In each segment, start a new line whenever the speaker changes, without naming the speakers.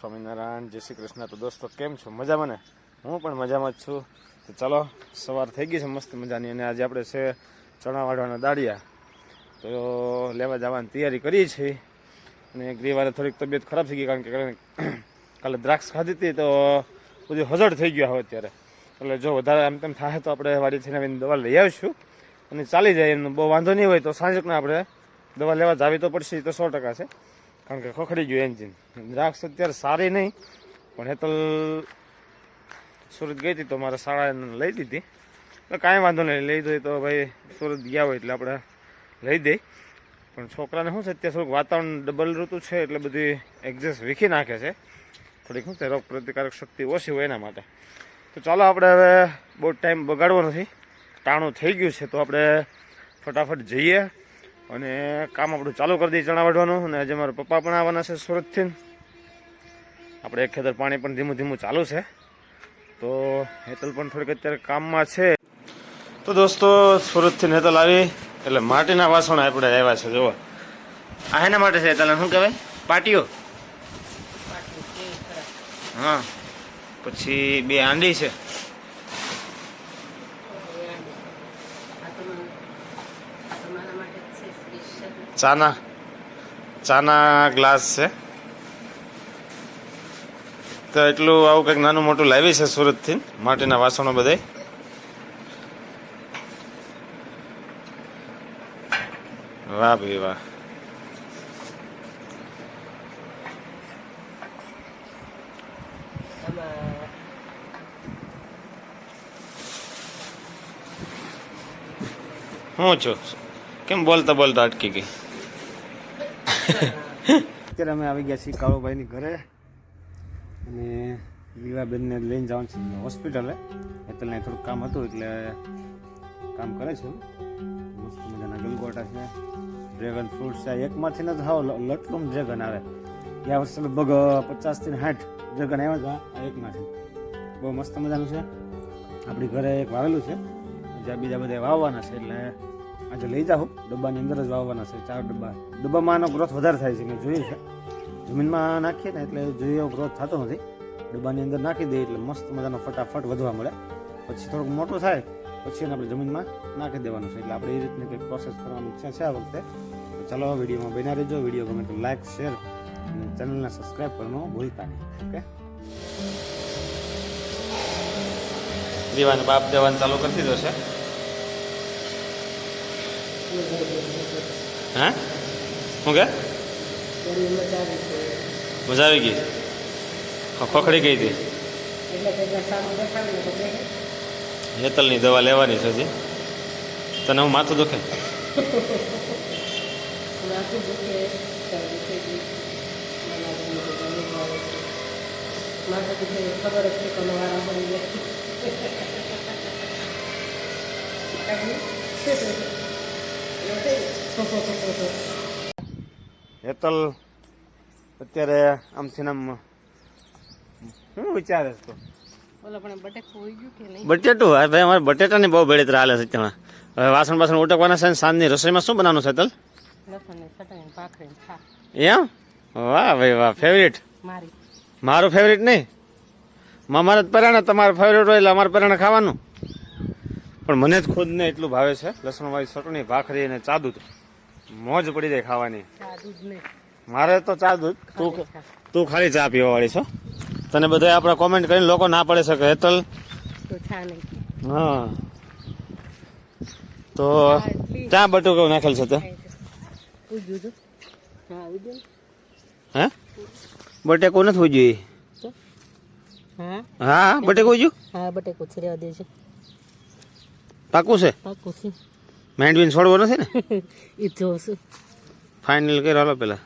સ્વામિનારાયણ, જય શ્રી કૃષ્ણ. તો દોસ્તો, કેમ છો? મજામાં ને? હું પણ મજામાં જ છું. તો ચાલો, સવાર થઈ ગઈ છે મસ્ત મજાની અને આજે આપણે છે ચણા વાળવાના દાળિયા. તો લેવા જવાની તૈયારી કરીએ છીએ. અને ગ્રીવારે થોડીક તબિયત ખરાબ થઈ ગઈ કારણ કે કાલે દ્રાક્ષ ખાધી હતી, તો બધું હજળ થઈ ગયા હોય અત્યારે. એટલે જો વધારે આમ તેમ થાય તો આપણે વાડીથી આવીને દવા લઈ આવીશું. અને ચાલી જાય એમનો. બહુ વાંધો નહીં હોય તો સાંજકના આપણે દવા લેવા જાવી તો પડશે તો સો ટકા છે. કારણ કે ખખડી ગયું એન્જિન દ્રાક્ષ અત્યારે સારી નહીં, પણ હેતલ સુરત ગઈ હતી તો મારે શાળાએ લઈ દીધી. એટલે કાંઈ વાંધો નહીં, લઈ દઈએ તો ભાઈ સુરત ગયા હોય એટલે આપણે લઈ દઈ. પણ છોકરાને શું છે, અત્યારે થોડુંક વાતાવરણ ડબલ ઋતુ છે એટલે બધી એક્ઝેસ્ટ વીખી નાખે છે. થોડીક શું છે, રોગ પ્રતિકારક શક્તિ ઓછી હોય એના માટે. તો ચાલો આપણે હવે બહુ ટાઈમ બગાડવો નથી. ટાણું થઈ ગયું છે, તો આપણે ફટાફટ જઈએ. અને કામ આપણું ચાલુ કરી દઈએ ચણા વાઢવાનું. અને આજે મારા પપ્પા પણ આવવાના છે સુરતથી. આપણે એક ખેતર પાણી પણ ધીમું ધીમું ચાલુ છે. તો હેતલ પણ થોડીક અત્યારે કામમાં છે. તો દોસ્તો સુરતથી હેતલ આવી. એટલે માટીના વાસણ આપણે આવ્યા છે જુઓ. આ એના માટે છે હેતલ શું કહેવાય? પાટીઓ હા. પછી બે હાંડી છે. ચાના ચાના ગ્લાસ છે. તો એટલું આવું કંઈક નાનું મોટું લાવી છે સુરતથી, માટીના વાસણો બધાય. વાહ ભાઈ વાહ. હું છું? કેમ બોલતા બોલતા અટકી ગઈ? અત્યારે અમે આવી ગયા છીએ કાળુભાઈની ઘરે. અને વિવાબેનને લઈને જવાનું છે હોસ્પિટલે. એટલે થોડુંક કામ હતું એટલે કામ કરે છે. મસ્ત મજાના ગલગોટા છે. ડ્રેગન ફ્રૂટ છે. એકમાંથી નથી હાવ લટલું ડ્રેગન આવે. ગયા વર્ષે લગભગ પચાસથી સાઠ ડ્રેગન આવ્યા હતા આ એકમાંથી. બહુ મસ્ત મજાનું છે. આપણી ઘરે એક વાવેલું છે. જ્યાં બીજા બધા વાવવાના છે એટલે આજે લઈ જાઓ. ડબ્બાની અંદર જ વાવવાના છે, ચાર ડબ્બા. ડબ્બામાં આનો ગ્રોથ વધારે થાય છે મેં જોયું છે. જમીનમાં નાખીએ ને એટલે જોઈએ એવો ગ્રોથ થતો નથી, ડબ્બાની અંદર નાખી દઈએ એટલે મસ્ત મજાનો ફટાફટ વધવા મળે. પછી થોડુંક મોટું થાય, પછી એને આપણે જમીનમાં નાખી દેવાનું છે. એટલે આપણે એ રીતની કંઈક પ્રોસેસ કરવાની ઈચ્છા છે આ વખતે. ચાલો વિડીયોમાં બન્યા રહેજો. વીડિયો ગમે તો લાઇક શેર અને ચેનલને સબસ્ક્રાઈબ કરવાનું ભૂલતા નહીં. ઓકે? દીવાને બાપ દેવાનું ચાલુ કરી દીધો છે. હા? શું કે? મજા આવી ગઈ. પકડી ગઈ હતી. હેતલની દવા લેવાની છે હજી. તને હું માથું દુખે?
ખબર જ છે
હેતલ અત્યારે આમથી આમ શું વિચારે છે તું.
ઓલા પણ બટેક હોઈ ગયું કે નહીં?
બટેટું હા ભાઈ અમારે બટેટાની બહુ બેડી હાલે છે ત્યાં હવે વાસણ બાસણ ઉટકવાના છે ને સાંજની રસોઈમાં શું બનાવવાનું છે
તલ
એમ? વાહ ભાઈ વાહ ફેવરિટ
મારું.
ફેવરિટ નહીં? મામારે જ પરાણે તમારું ફેવરિટ હોય એટલે અમારે પરાણે ખાવાનું. પણ મને જ ખુદને એટલું ભાવે છે લસણવાળી ચટણી ભાખરી અને ચા દૂધ. મોજ પડી જાય ખાવાની. મારે તો ચા દૂધ. તું તું ખાલી ચા પીવા વાળી છો. તને બધા આપણે કોમેન્ટ કરીને લોકો ના પડે શકે. હેતલ. હા. તો ચા બટુકું નાખેલ છે તે?
હા
બટેકો નથી ઉજ્યું
હા?
બટેકું ઉજ્યું?
હા બટેકો છે રહેવા દે છે.
પાકું છે
પાકું છે
મેંડવીને છોડવો નથી ને
એ જોશું
ફાઇનલ કર્યો હાલો પેલા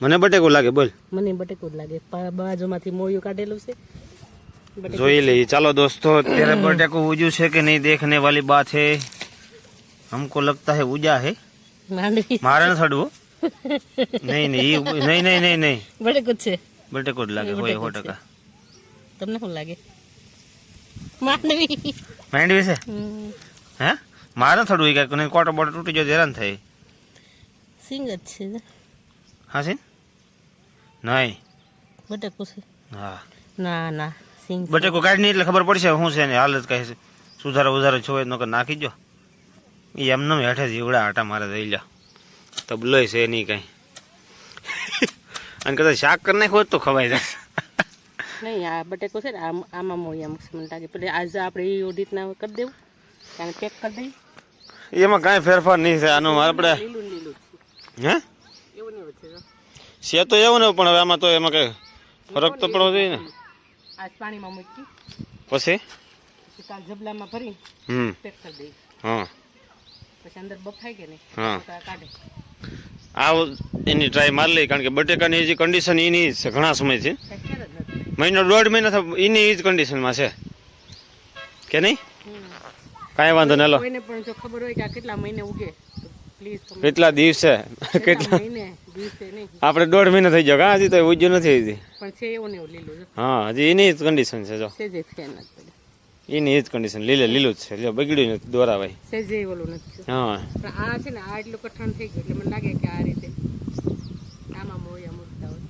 મને બટેકું લાગે બોલ
મને બટેકો જ લાગે પા- બાજુમાંથી મોયું કાઢેલું છે બટેકો
જોઈ લઈએ ચાલો દોસ્તો तेरा बर्थडे को उजू છે કે નહીં देखने वाली बात है हमको लगता है उजा है
માંડવી
મારે નથી હડવું નહીં નહીં ઈ નહીં નહીં નહીં નહીં
બટેકો જ છે
બટેકો જ લાગે હોય સો ટકા
તમને શું લાગે માંડવી
માંડવી છે
હમ.
હે? મારે થોડું કાંઈક નહીં કોટો બોટો તૂટી જાય હેરાન થાય.
સિંગ જ છે
હા છે નહીં.
બટેકું છે.
હા.
ના ના સિંગ.
બટેકો કાઢી નહીં એટલે ખબર પડશે શું છે ને હાલત કહે છે સુધારો વધારો છો એ નકર નાખી દો એ એમને હેઠે જીવડા આટા મારે રહી લ્યો. તબલો છે નહીં કાંઈ. અને કદાચ શાક કરી નાખો તો ખવાય જાય.
નહીં આ બટેકો છે ને આમ- આમાં મોયા મૂકશે મને લાગે પેલે આજે આપણે એ રીતના કરી દેવું. કારણ પેક કરી દઈએ
એમાં કાંઈ ફેરફાર નહીં છે આનું આપણે
લીલું લીલું
હે?
એવું નહીં છે
છે તો એવું ને પણ હવે આમાં તો એમાં કઈ ફરક તો પડવો જોઈએ ને.
આજ પાણીમાં મૂકી.
પછી?
પછી કાલ જબલામાં ભરી.
હમ.
પેક કરી દઈએ
હા.
પછી અંદર બફાઈ કે નહીં
હા.
કાઢે.
આ એની ટ્રાય મારી લઈ કારણ કે બટેકાની જે કન્ડિશન એની જ છે ઘણા સમયથી. મહિનો દોઢ મહિના એની એની જ કન્ડિશનમાં છે. કે નહીં? કાંઈ વાંધો નહીં
કોઈને પણ જો ખબર હોય કે આ કેટલા મહિને ઉગે તો પ્લીઝ
કેટલા દિવસે?
કેટલા મહિને? દિવસે નહીં.
આપણે દોઢ મહિનો થઈ ગયો કાં? હજી તો ઉજ્યું નથી હજી.
પણ છે એવું ને એવું લીલું જો.
હા હજી એની જ કન્ડિશન છે જો.
સેજે નથી
એની જ કન્ડિશન લીલે લીલું જ છે. જો બગડ્યું નથી દોરા ભાઈ.
સેજે ઓલું નથી
હા.
પણ આ છે ને આ એટલું કઠણ થઈ ગયું એટલે મને લાગે કે આ રીતે આમાં મોયા મૂકતા હોય.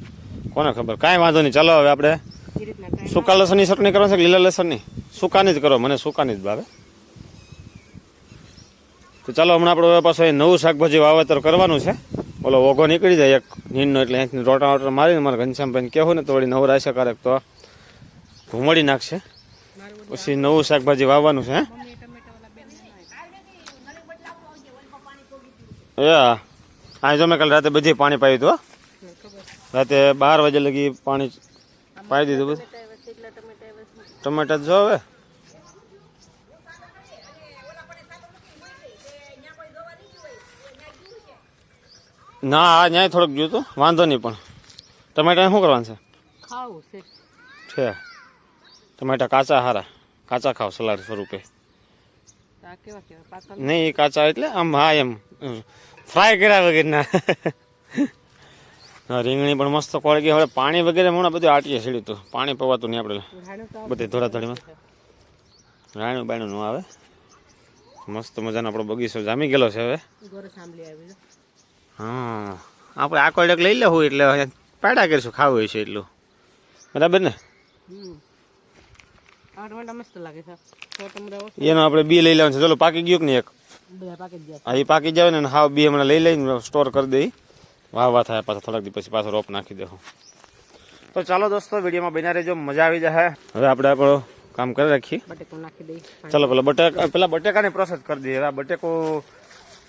કોને ખબર? કાંઈ વાંધો નહીં ચાલો હવે આપણે.
એ રીતના ટાઈમ
સૂકા લસણની ચટણી કરો છે કે લીલા લસણની? સુકાની જ કરો મને સુકાની જ ભાવે. તો ચાલો હમણાં આપણે પાસે પાછું નવું શાકભાજી વાવેતર કરવાનું છે. ઓલો ઓઘો નીકળી જાય એક નીંદનો એટલે અહીંથી રોટા વોટા મારીને મારા ઘનશ્યામભાઈને કહેવું ને તો વળી નવું રાશે ક્યારેક તો ઘૂમડી નાખશે. પછી નવું શાકભાજી વાવવાનું છે હે? હા જો મેં કાલે રાતે બધી પાણી પાયું હતું રાતે બાર વાગે લગી પાણી પાઈ દીધું બધું.
ટમેટા
જો હવે. ના આ ન્યાય થોડુંક જોયું હતું. વાંધો નહીં પણ. ટમેટા શું કરવાનું છે?
ખાવું છે.
છે. ટમેટા કાચા હારા. કાચા ખાવ સલાડ સ્વરૂપે.
તો
નહીં એ કાચા એટલે આમ હા એમ. ફ્રાય કર્યા વગેરેના. રીંગણી પણ મસ્ત કોળગી હવે પાણી વગેરે હમણાં બધું આટીએ છેડ્યું હતું. પાણી પવાતું નહીં આપણે.
રાણું
બધી ધોળાધોળીમાં. રાયણું બાયણું ન આવે. મસ્ત મજાનો આપણો બગીચો જામી ગયેલો છે હવે. હા. આપણે આખો ડક લઈ લેવું એટલે હવે પાડા કરીશું ખાવું હોય છે એટલું. બરાબર ને?
હમ. આ ટમેટા મસ્ત લાગે છે. તો ટમેટા ઓછા
એનો આપણે બી લઈ લેવાનું છે. ચલો પાકી ગયું કે નહીં એક?
બધા પાકી જ ગયા.
આ એ પાકી જાય ને હાવ બી હમણાં લઈ લઈને સ્ટોર કરી દઈ. વાહ વાહ થાય પાછા થોડાક દી પછી પાછો રોપ નાખી દેવું તો ચાલો દોસ્તો વિડીયોમાં બન્યા રહેજો. મજા આવી જાય હવે આપણે આપણો કામ કરી રાખીએ.
બટેકું નાખી દઈ.
ચાલો પેલા બટેકા પેલા બટેકાની પ્રોસેસ કરી દઈએ. હવે આ બટેકો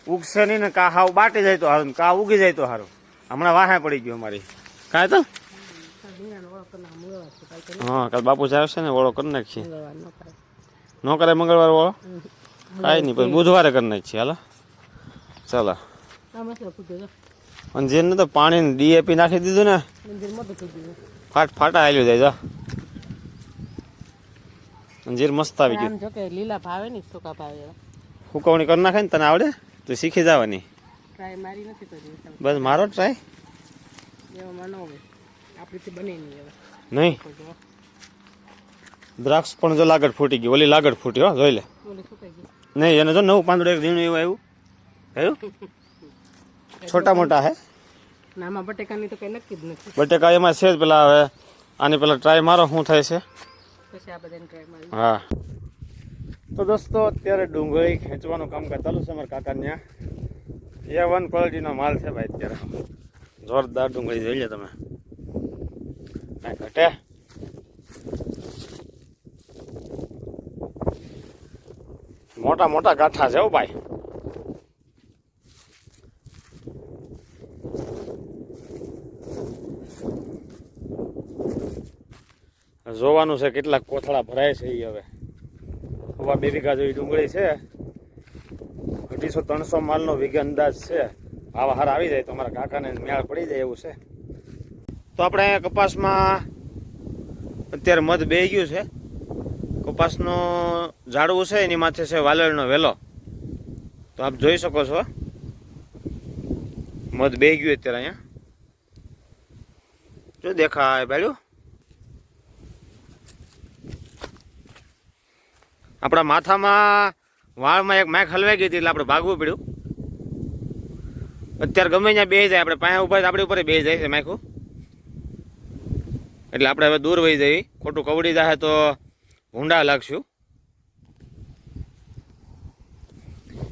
ઉગશે નહીં ને કા હાવ બાટી જાય તો સારું કા ઉગી જાય તો સારું હમણાં વાહે પડી ગયો મારી કાંઈ તો? હા કાલ બાપુ જાય છે ને ઓળો કરી નાખીએ
ન કરે
મંગળવાર ઓળો? કાંઈ નહીં પછી બુધવારે કરી નાખીએ હાલો. ચાલો. અને જેને તો પાણી ડીએપી નાખી દીધું ને ફાટ ફાટા આવેલું જાય જો. અંજીર મસ્ત આવી ગયું.
જો કે લીલા ભાવે ને સુકા ભાવે.
સુકવણી કરી નાખે ને તને આવડે? તો શીખી જવાની.
ટ્રાય મારી નથી કરી
બસ મારો ટ્રાય
એવો ન હવે આપણીથી બને નહીં હવે.
નહીં? દ્રાક્ષ પણ જો લાગડ ફૂટી ગઈ ઓલી લાગડ ફૂટી હો જોઈ લે. નહીં એને જો નવું પાંદડું એક ઝીણું એવું આવ્યું. આવ્યું? છોટા મોટા હે?
નામાં બટેકાની તો કઈ નક્કી જ નથી.
બટેકા એમાં છે જ પેલા હવે. આની પેલા ટ્રાય મારો શું થાય છે?
પછી આ બધાને ટ્રાય મારી.
હા. તો દોસ્તો, અત્યારે ડુંગળી ખેંચવાનું કામ ચાલુ છે મારા કાકા ત્યાં એ વન ક્વોલિટીનો માલ છે ભાઈ અત્યારે. જોરદાર ડુંગળી જોઈ લે તમે. ઘટે? મોટા મોટા ગાંઠા છે હો ભાઈ. જોવાનું છે કેટલા કોથળા ભરાય છે એ હવે. હવા બે વીઘા જેવી ડુંગળી છે. અઢીસો, ત્રણસો માલનો વીઘે અંદાજ છે. આવા હાર આવી જાય તો અમારા કાકાને મેળ પડી જાય એવું છે. તો આપણે કપાસમાં અત્યારે મધ બે ગયું છે. કપાસનો ઝાડવું છે, એની માથે છે વાલળનો વેલો. તો આપ જોઈ શકો છો. મધ બે ગયું અત્યારે અહીંયા. શું દેખાય ભાડ્યું આપણા માથામાં વાળમાં એક માઇક હલવાઈ ગઈ હતી એટલે આપણે ભાગવું પડ્યું. અત્યારે ગમે ત્યાં બે જાય, આપણે પાયા ઊભા આપણી ઉપર બે જાય છે માઇકું એટલે આપણે હવે દૂર વહી જઈ ખોટું કવડી જાય તો ભૂંડા લાગશું.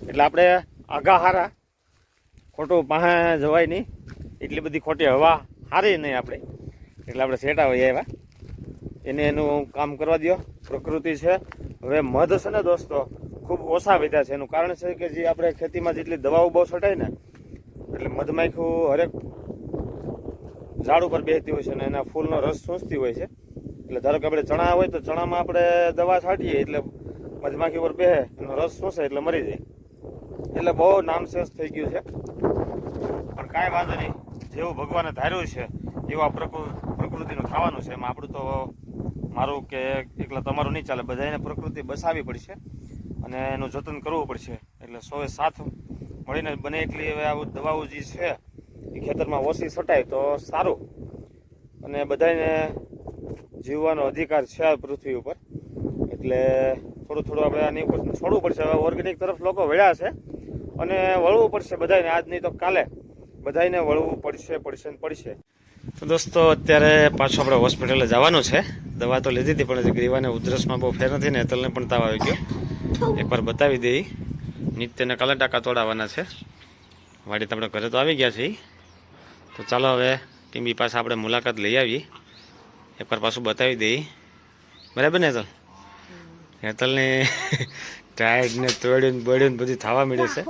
એટલે આપણે આઘા હારા. ખોટું પાસે જવાય નહીં. એટલી બધી ખોટી હવા હારી નહીં આપણે. એટલે આપણે સેટા હોઈએ એવા એને એનું કામ કરવા દો પ્રકૃતિ છે. હવે મધ છે ને દોસ્તો, ખૂબ ઓછા વધ્યા છે. એનું કારણ છે કે જે આપણે ખેતીમાં જેટલી દવાઓ બહુ છટાય ને, એટલે મધમાખું હરેક ઝાડ ઉપર બેસતી હોય છે અને એના ફૂલનો રસ સૂંચતી હોય છે. એટલે ધારો કે આપણે ચણા હોય તો ચણામાં આપણે દવા છાંટીએ, એટલે મધમાખી ઉપર બેહે, એનો રસ શોષે, એટલે મરી જાય. એટલે બહુ નામશેષ થઈ ગયું છે. પણ કાંઈ વાંધો નહીં. જેવું ભગવાને ધાર્યું છે, એવું આ પ્રકૃ, પ્રકૃતિનું થવાનું છે. એમાં આપણું તો મારું કે એકલા તમારું નહીં ચાલે બધાને પ્રકૃતિ બસાવવી પડશે અને એનું જતન કરવું પડશે. એટલે સૌએ સાથ મળીને બને એટલી હવે આ દવાઓ જે છે, એ ખેતરમાં ઓછી છટાય તો સારું. અને બધાને જીવવાનો અધિકાર છે પૃથ્વી ઉપર. એટલે થોડું થોડું આપણે આની ઉપર છોડવું પડશે. હવે ઓર્ગેનિક તરફ લોકો વળ્યા છે અને વળવું પડશે બધાને આજ નહીં તો કાલે બધાને વળવું પડશે પડશે ને પડશે. તો દોસ્તો, અત્યારે પાછું આપણે હોસ્પિટલે જવાનું છે. દવા તો લીધી હતી, પણ ગ્રીવાને ઉધરસમાં બહુ ફેર નથી ને એતલને પણ તાવ આવી ગયો. એકવાર બતાવી દઈ. નિત્યને કાલે ટાંકા તોડાવવાના છે. વાડી તો આપણે ઘરે તો આવી ગયા છીએ. તો ચાલો હવે ટીમ્બી પાસે આપણે મુલાકાત લઈ આવીએ. એકવાર પાછું બતાવી દઈએ બરાબર ને તો હેતલને ટાયર્ડ ને તોડ્યું બળ્યું બધું થવા મળ્યું છે.